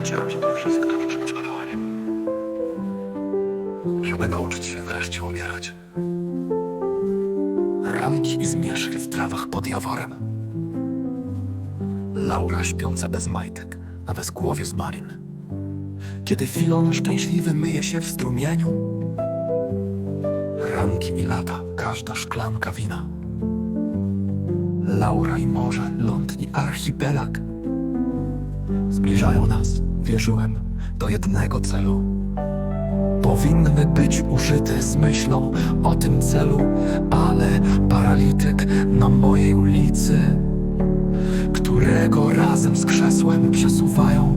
Chciałem się to wszystko przeładowaniem. Żeby nauczyć się wreszcie umierać. Ranki i zmierzchy w trawach pod jaworem. Laura śpiąca bez majtek, a bez głowie z marin. Kiedy Filon szczęśliwy myje się w strumieniu. Ranki i lata, każda szklanka wina. Laura i morze, ląd i archipelag zbliżają nas, do jednego celu. Powinny być użyte z myślą o tym celu, ale paralityk na mojej ulicy, którego razem z krzesłem przesuwają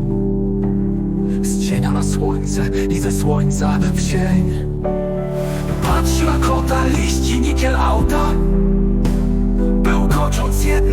z cienia na słońce i ze słońca w cień. Patrz na kota, liści nikiel auta, bełkocząc jedno, bo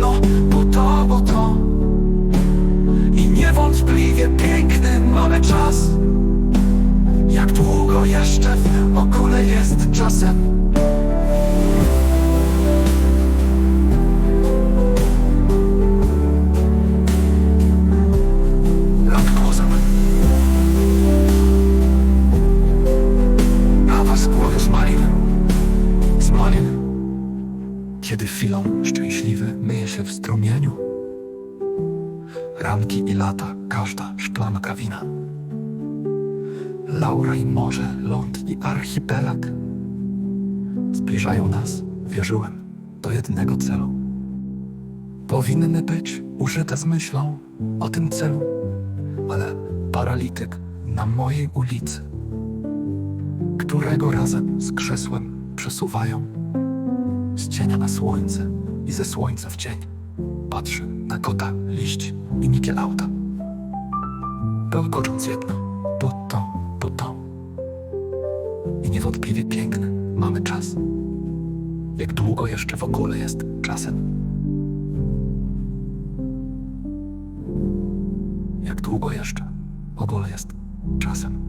malin Kiedy chwilą szczęśliwy myje się w strumieniu. Ranki i lata, każda szklanka wina. Laura i morze, ląd i archipelag zbliżają nas, wierzyłem, do jednego celu. Powinny być użyte z myślą o tym celu, ale paralityk na mojej ulicy, którego razem z krzesłem przesuwają z cienia na słońce i ze słońca w cień. Patrzy na kota, liść i nikiel auta. Bełkocząc jedno, bo to, bo to. I niewątpliwie piękny mamy czas. Jak długo jeszcze w ogóle jest czasem? Jak długo jeszcze w ogóle jest czasem?